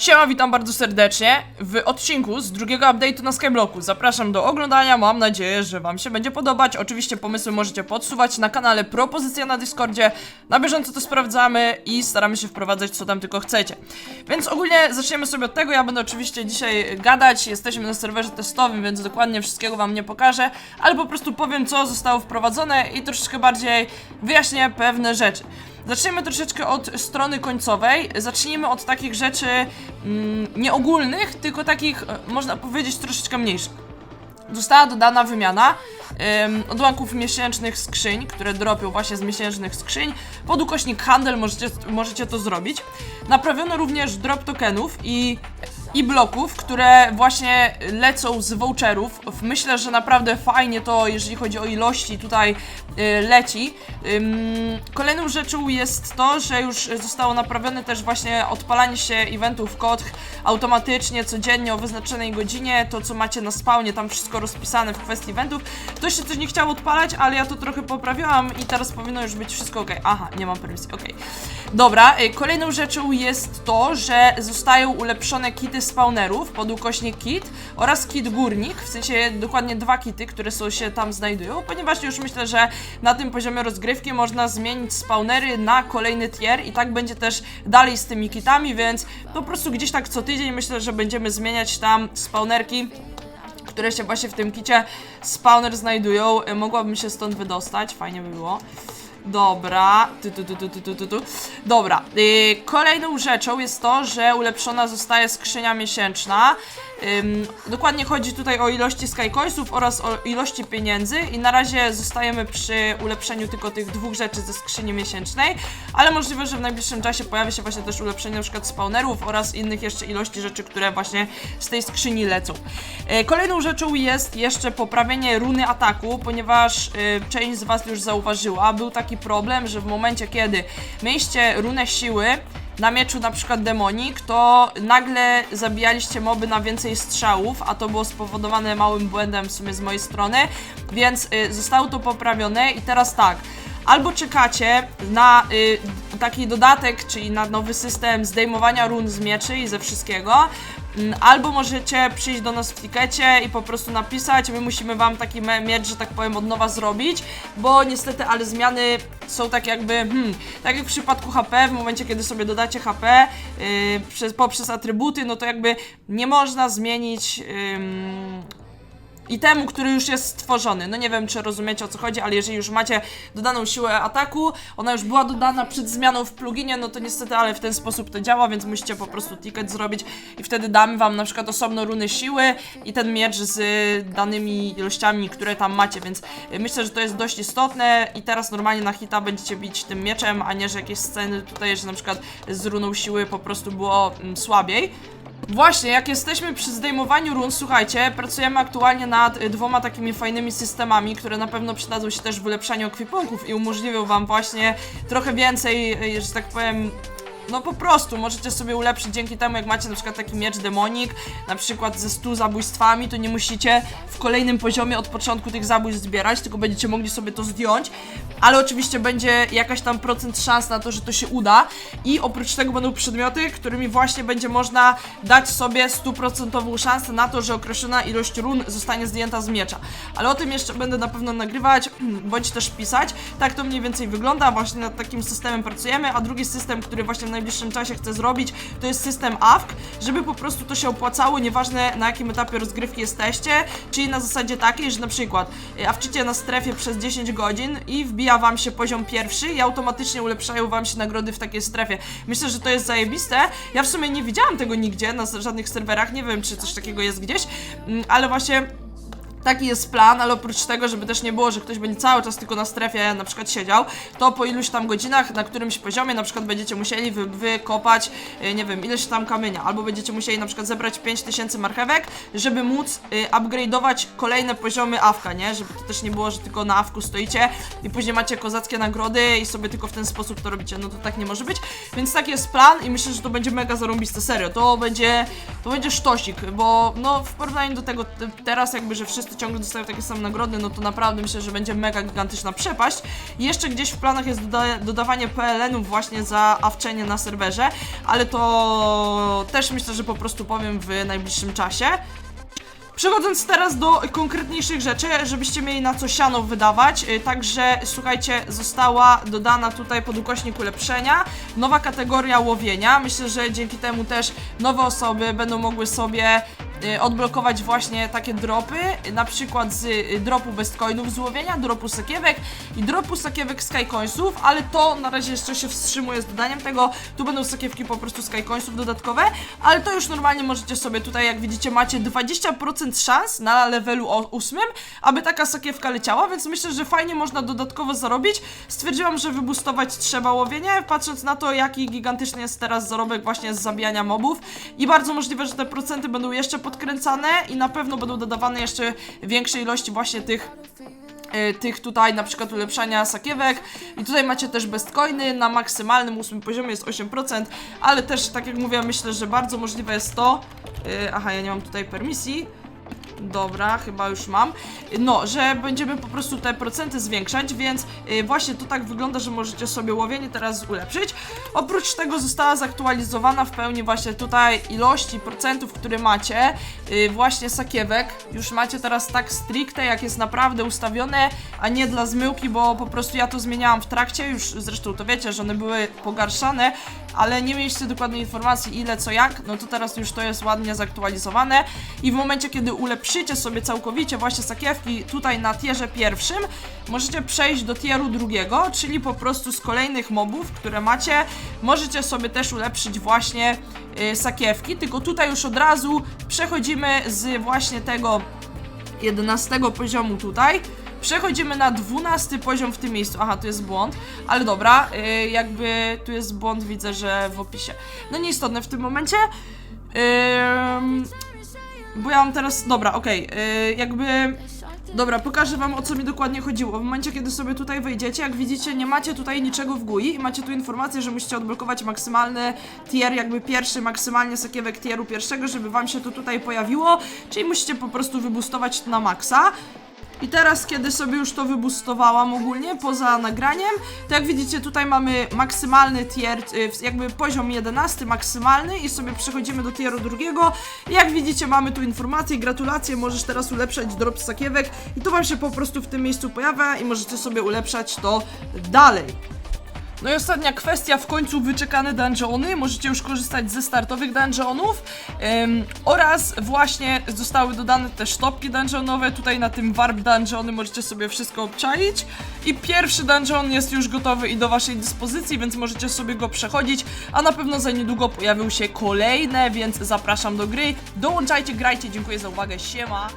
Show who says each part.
Speaker 1: Siema, witam bardzo serdecznie w odcinku z drugiego update'u na Skyblocku. Zapraszam do oglądania, mam nadzieję, że wam się będzie podobać. Oczywiście pomysły możecie podsuwać na kanale, propozycja na Discordzie. Na bieżąco to sprawdzamy i staramy się wprowadzać co tam tylko chcecie. Więc ogólnie zaczniemy sobie od tego, ja będę oczywiście dzisiaj gadać, jesteśmy na serwerze testowym, więc dokładnie wszystkiego wam nie pokażę, ale po prostu powiem co zostało wprowadzone i troszeczkę bardziej wyjaśnię pewne rzeczy. Zaczniemy troszeczkę od strony końcowej. Zacznijmy od takich rzeczy mm, nieogólnych, tylko takich, e, można powiedzieć, troszeczkę mniejszych. Została dodana wymiana em, odłamków miesięcznych skrzyń, które dropią właśnie z miesięcznych skrzyń. Pod ukośnik handel możecie, możecie to zrobić. Naprawiono również drop tokenów i, i bloków, które właśnie lecą z voucherów. Myślę, że naprawdę fajnie to, jeżeli chodzi o ilości, tutaj y, leci. Kolejną rzeczą jest to, że już zostało naprawione też właśnie odpalanie się eventów kod automatycznie, codziennie o wyznaczonej godzinie, to co macie na spawnie, tam wszystko rozpisane w kwestii eventów. Ktoś się coś nie chciał odpalać, ale ja to trochę poprawiłam i teraz powinno już być wszystko ok. Aha, nie mam permisji, ok. Dobra, y, kolejną rzeczą jest to, że zostają ulepszone kity spawnerów pod ukośnik kit oraz kit górnik, w sensie dokładnie dwa kity, które są, się tam znajdują, ponieważ już myślę, że na tym poziomie rozgrywki można zmienić spawnery na kolejny tier i tak będzie też dalej z tymi kitami, więc po prostu gdzieś tak co tydzień myślę, że będziemy zmieniać tam spawnerki które się właśnie w tym kicie spawner znajdują. Y, Mogłabym się stąd wydostać, fajnie by było. Dobra. Dobra, yy, kolejną rzeczą jest to, że ulepszona zostaje skrzynia miesięczna. Ym, dokładnie chodzi tutaj o ilości skycoinsów oraz o ilości pieniędzy i na razie zostajemy przy ulepszeniu tylko tych dwóch rzeczy ze skrzyni miesięcznej, ale możliwe, że w najbliższym czasie pojawi się właśnie też ulepszenie przykład spawnerów oraz innych jeszcze ilości rzeczy, które właśnie z tej skrzyni lecą. Yy, kolejną rzeczą jest jeszcze poprawienie runy ataku, ponieważ yy, część z Was już zauważyła, był taki problem, że w momencie kiedy mieliście runę siły, na mieczu na przykład demonik, to nagle zabijaliście moby na więcej strzałów, a to było spowodowane małym błędem w sumie z mojej strony, więc y, zostało to poprawione i teraz tak. Albo czekacie na y, taki dodatek, czyli na nowy system zdejmowania run z mieczy i ze wszystkiego, Albo możecie przyjść do nas w tikecie i po prostu napisać, my musimy wam taki miecz, że tak powiem, od nowa zrobić, bo niestety, ale zmiany są tak jakby, hmm, tak jak w przypadku HP, w momencie kiedy sobie dodacie HP yy, przez, poprzez atrybuty, no to jakby nie można zmienić ym, itemu, który już jest stworzony. No nie wiem, czy rozumiecie o co chodzi, ale jeżeli już macie dodaną siłę ataku, ona już była dodana przed zmianą w pluginie, no to niestety, ale w ten sposób to działa, więc musicie po prostu ticket zrobić i wtedy damy wam na przykład osobno runy siły i ten miecz z y, danymi ilościami, które tam macie, więc y, myślę, że to jest dość istotne i teraz normalnie na hita będziecie bić tym mieczem, a nie, że jakieś sceny tutaj, że na przykład z runą siły po prostu było mm, słabiej. Właśnie, jak jesteśmy przy zdejmowaniu run, słuchajcie, pracujemy aktualnie nad y, dwoma takimi fajnymi systemami, które na pewno przydadzą się też w ulepszaniu ekwipunków i umożliwią wam właśnie trochę więcej, y, że tak powiem, no po prostu możecie sobie ulepszyć dzięki temu, jak macie na przykład taki miecz demonik, na przykład ze 100 zabójstwami, to nie musicie w kolejnym poziomie od początku tych zabójstw zbierać, tylko będziecie mogli sobie to zdjąć, ale oczywiście będzie jakaś tam procent szans na to, że to się uda i oprócz tego będą przedmioty, którymi właśnie będzie można dać sobie stuprocentową szansę na to, że określona ilość run zostanie zdjęta z miecza. Ale o tym jeszcze będę na pewno nagrywać, bądź też pisać. Tak to mniej więcej wygląda, właśnie nad takim systemem pracujemy, a drugi system, który właśnie najbliższym czasie chcę zrobić, to jest system AFK, żeby po prostu to się opłacało, nieważne na jakim etapie rozgrywki jesteście, czyli na zasadzie takiej, że na przykład y, awczycie na strefie przez 10 godzin i wbija wam się poziom pierwszy i automatycznie ulepszają wam się nagrody w takiej strefie. Myślę, że to jest zajebiste. Ja w sumie nie widziałam tego nigdzie na żadnych serwerach, nie wiem czy coś takiego jest gdzieś, mm, ale właśnie Taki jest plan, ale oprócz tego, żeby też nie było, że ktoś będzie cały czas tylko na strefie na przykład siedział, to po iluś tam godzinach na którymś poziomie na przykład będziecie musieli wy, wykopać, y, nie wiem, ileś tam kamienia, albo będziecie musieli na przykład zebrać 5000 marchewek, żeby móc y, upgrade'ować kolejne poziomy awka, nie? Żeby to też nie było, że tylko na awku stoicie i później macie kozackie nagrody i sobie tylko w ten sposób to robicie, no to tak nie może być, więc taki jest plan i myślę, że to będzie mega zarąbiste, serio, to będzie, to będzie sztosik, bo no w porównaniu do tego teraz jakby, że wszyscy prostu ciągle dostają takie same nagrody, no to naprawdę myślę, że będzie mega gigantyczna przepaść. Jeszcze gdzieś w planach jest doda dodawanie PLN-ów właśnie za awczenie na serwerze, ale to też myślę, że po prostu powiem w najbliższym czasie. Przechodząc teraz do konkretniejszych rzeczy, żebyście mieli na co siano wydawać, y, także słuchajcie, została dodana tutaj pod ukośnik ulepszenia nowa kategoria łowienia. Myślę, że dzięki temu też nowe osoby będą mogły sobie odblokować właśnie takie dropy, y, na przykład z y, dropu bestcoinów z łowienia, dropu sakiewek i dropu sakiewek skycoinsów, ale to na razie jeszcze się wstrzymuje z dodaniem tego. Tu będą sakiewki po prostu skycoinsów dodatkowe, ale to już normalnie możecie sobie tutaj, jak widzicie, macie 20% szans na levelu o- ósmym, aby taka sakiewka leciała, więc myślę, że fajnie można dodatkowo zarobić. Stwierdziłam, że wybustować trzeba łowienie, patrząc na to, jaki gigantyczny jest teraz zarobek właśnie z zabijania mobów i bardzo możliwe, że te procenty będą jeszcze podkręcane i na pewno będą dodawane jeszcze większej ilości właśnie tych y, tych tutaj na przykład ulepszania sakiewek. I tutaj macie też bestcoiny na maksymalnym ósmym poziomie jest 8%, ale też tak jak mówię myślę, że bardzo możliwe jest to y, aha ja nie mam tutaj permisji Dobra, chyba już mam. No, że będziemy po prostu te procenty zwiększać, więc y, właśnie to tak wygląda, że możecie sobie łowienie teraz ulepszyć. Oprócz tego została zaktualizowana w pełni właśnie tutaj ilości procentów, które macie, y, właśnie sakiewek. Już macie teraz tak stricte, jak jest naprawdę ustawione, a nie dla zmyłki, bo po prostu ja to zmieniałam w trakcie, już zresztą to wiecie, że one były pogarszane, ale nie mieliście dokładnej informacji ile, co, jak, no to teraz już to jest ładnie zaktualizowane i w momencie, kiedy ulepszycie sobie całkowicie właśnie sakiewki tutaj na tierze pierwszym, możecie przejść do tieru drugiego, czyli po prostu z kolejnych mobów, które macie, możecie sobie też ulepszyć właśnie y, sakiewki, tylko tutaj już od razu przechodzimy z właśnie tego 11 poziomu tutaj. Przechodzimy na 12 poziom w tym miejscu. Aha, tu jest błąd, ale dobra, y, jakby tu jest błąd, widzę, że w opisie. No nieistotne w tym momencie. Ym, bo ja mam teraz. Dobra, okej, y, jakby. Dobra, pokażę wam o co mi dokładnie chodziło. W momencie, kiedy sobie tutaj wejdziecie, jak widzicie, nie macie tutaj niczego w GUI i macie tu informację, że musicie odblokować maksymalny tier, jakby pierwszy, maksymalnie sakiewek tieru pierwszego, żeby wam się to tutaj pojawiło, czyli musicie po prostu wybustować to na maksa. I teraz, kiedy sobie już to wybustowałam ogólnie, poza nagraniem, to jak widzicie, tutaj mamy maksymalny tier, y, jakby poziom 11 maksymalny i sobie przechodzimy do tieru drugiego. I jak widzicie, mamy tu informację, gratulacje, możesz teraz ulepszać drop sakiewek i to wam się po prostu w tym miejscu pojawia i możecie sobie ulepszać to dalej. No i ostatnia kwestia, w końcu wyczekane dungeony. Możecie już korzystać ze startowych dungeonów em, oraz właśnie zostały dodane te sztopki dungeonowe. Tutaj na tym warp dungeony możecie sobie wszystko obczaić. I pierwszy dungeon jest już gotowy i do waszej dyspozycji, więc możecie sobie go przechodzić, a na pewno za niedługo pojawią się kolejne, więc zapraszam do gry. Dołączajcie, grajcie, dziękuję za uwagę, siema!